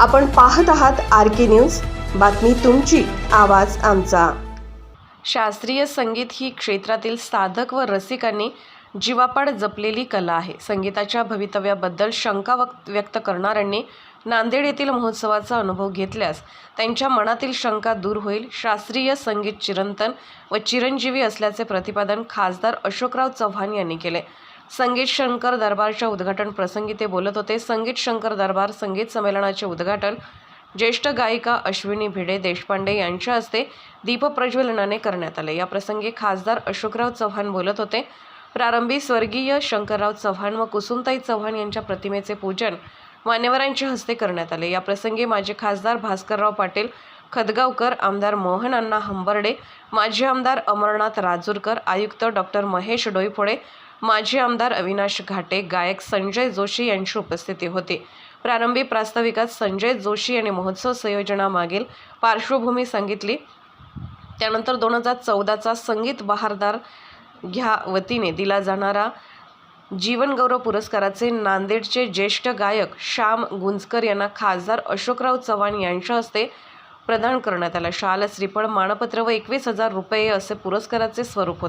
आपण पाहत आहात आर के न्यूज. बातमी तुमची आवाज आमचा. शास्त्रीय संगीत ही क्षेत्रातील साधक व रसिकांनी जीवापाड जपलेली कला आहे. संगीताच्या भवितव्याबद्दल शंका वक्त व्यक्त करणाऱ्यांनी नांदेड येथील महोत्सवाचा अनुभव घेतल्यास त्यांच्या मनातील शंका दूर होईल. शास्त्रीय संगीत चिरंतन व चिरंजीवी असल्याचे प्रतिपादन खासदार अशोकराव चव्हाण यांनी केले. संगीत शंकर दरबारच्या उद्घाटन प्रसंगी ते बोलत होते. संगीत शंकर दरबार संगीत संमेलनाचे उद्घाटन ज्येष्ठ गायिका अश्विनी भिडे देशपांडे यांच्या हस्ते दीपप्रज्वलनाने करण्यात आले. याप्रसंगी खासदार अशोकराव चव्हाण बोलत होते. प्रारंभी स्वर्गीय शंकरराव चव्हाण व कुसुमताई चव्हाण यांच्या प्रतिमेचे पूजन मान्यवरांच्या हस्ते करण्यात आले. या प्रसंगी माजी खासदार भास्करराव पाटील खदगावकर आमदार मोहन अण्णा हंबर्डे माजी आमदार अमरनाथ राजूरकर आयुक्त डॉक्टर महेश डोईफोडे माजी आमदार अविनाश घाटे गायक संजय जोशी यांची उपस्थिती होती. प्रारंभी प्रास्ताविकात संजय जोशी यांनी महोत्सव संयोजनामागील पार्श्वभूमी सांगितली. त्यानंतर दोन हजार चौदाचा संगीत बहारदार ह्या वतीने दिला जाणारा जीवनगौरव पुरस्काराचे नांदेडचे ज्येष्ठ गायक श्याम गुंजकर यांना खासदार अशोकराव चव्हाण यांच्या हस्ते प्रदान करण्यात आला. शाल श्रीफळ मानपत्र व एकवीस हजार रुपये असे पुरस्काराचे स्वरूप होते.